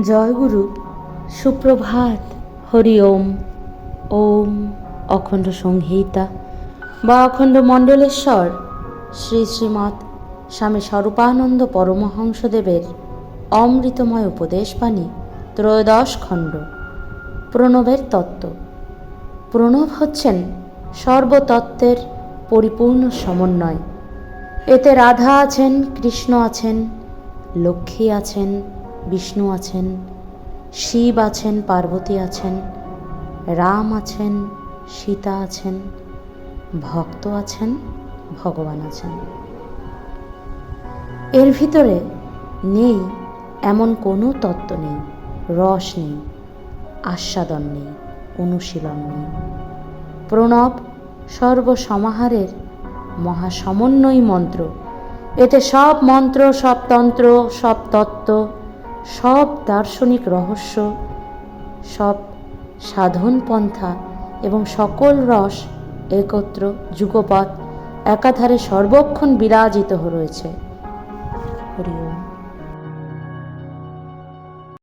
জয়গুরু, সুপ্রভাত, হরি ওম। ওম অখণ্ড সংহিতা বা অখণ্ড মণ্ডলেশ্বর, শ্রী শ্রীমৎ স্বামী স্বরূপানন্দ পরমহংসদেবের অমৃতময় উপদেশ উপদেশবাণী, ত্রয়োদশ খণ্ড, প্রণবের তত্ত্ব। প্রণব হচ্ছেন সর্বতত্ত্বের পরিপূর্ণ সমন্বয়। এতে রাধা আছেন, কৃষ্ণ আছেন, লক্ষ্মী আছেন বিষ্ণু আছেন, শিব আছেন, পার্বতী আছেন, রাম আছেন, সীতা আছেন, ভক্ত আছেন, ভগবান আছেন। এর ভিতরে নেই এমন কোনো তত্ত্ব নেই, রস নেই, আস্বাদন নেই, অনুশীলন নেই। প্রণব সর্বসমাহারের মহাসমন্বয়ী মন্ত্র। এতে সব মন্ত্র, সব তন্ত্র, সব তত্ত্ব সব দার্শনিক রহস্য, সব সাধন পন্থা এবং সকল রস একত্র যুগপথ একাধারে সর্বক্ষণ বিরাজিত রয়েছে। হরি ওম।